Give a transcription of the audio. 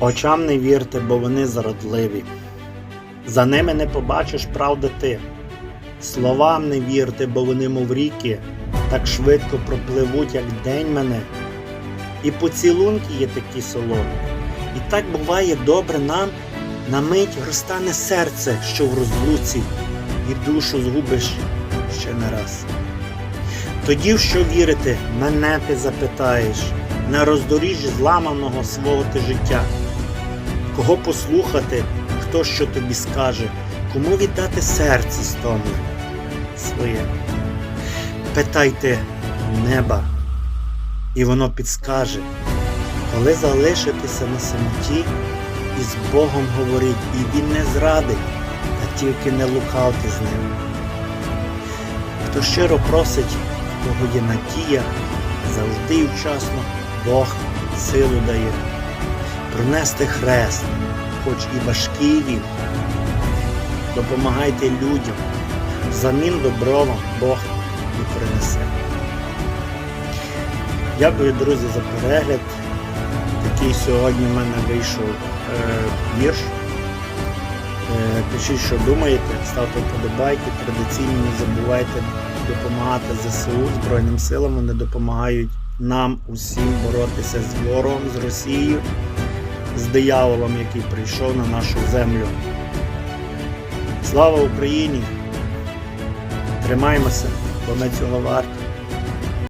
Очам не вірте, бо вони зрадливі. За ними не побачиш правди ти. Словам не вірте, бо вони, мов ріки, так швидко пропливуть, як день мене. І поцілунки є такі солоні. І так буває добре нам, на мить розтане серце, що в розлуці, і душу згубиш ще не раз. Тоді в що вірити, мене ти запитаєш, на роздоріжжі зламаного свого ти життя. Кого послухати, хто що тобі скаже, кому віддати серце стомлене своє. Питайте неба, і воно підскаже, коли залишитися на самоті, і з Богом говорить, і Він не зрадить, та тільки не лукавте з ним. Хто щиро просить, в кого є надія, завжди і вчасно Бог силу дає. Пронести хрест, хоч і важкий він. Допомагайте людям, взамін добро вам Бог і принесе. Дякую, друзі, за перегляд. Такий сьогодні в мене вийшов е, вірш. Е, пишіть, що думаєте, ставте вподобайки. Традиційно не забувайте допомагати ЗСУ Збройним силам. Вони допомагають нам усім боротися з ворогом, з Росією, з дияволом, який прийшов на нашу землю. Слава Україні! Тримаймося, бо ми цього варті.